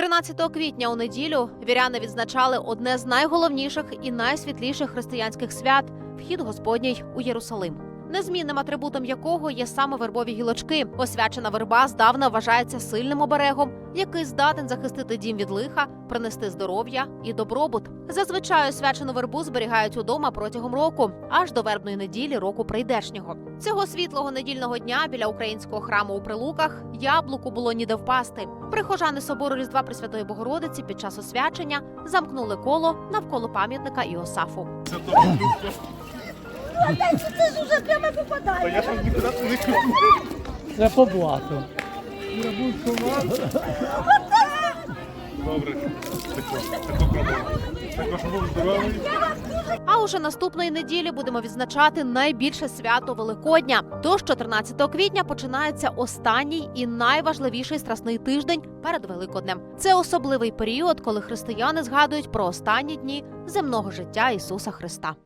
13 квітня у неділю віряни відзначали одне з найголовніших і найсвітліших християнських свят вхід Господній у Єрусалим. Незмінним атрибутом якого є саме вербові гілочки. Освячена верба здавна вважається сильним оберегом, який здатен захистити дім від лиха, принести здоров'я і добробут. Зазвичай освячену вербу зберігають удома протягом року, аж до вербної неділі року прийдешнього. Цього світлого недільного дня біля українського храму у Прилуках яблуку було ніде впасти. Прихожани собору Різдва Пресвятої Богородиці під час освячення замкнули коло навколо пам'ятника Іосафу. Це добре, ж уже прямо попадає. Та я ж нікуди не кажу. Це по блату. Добре. Тако, тако пробуємо. Був здоровий. А уже наступної неділі будемо відзначати найбільше свято Великодня. Тож 14 квітня починається останній і найважливіший страсний тиждень перед Великоднем. Це особливий період, коли християни згадують про останні дні земного життя Ісуса Христа.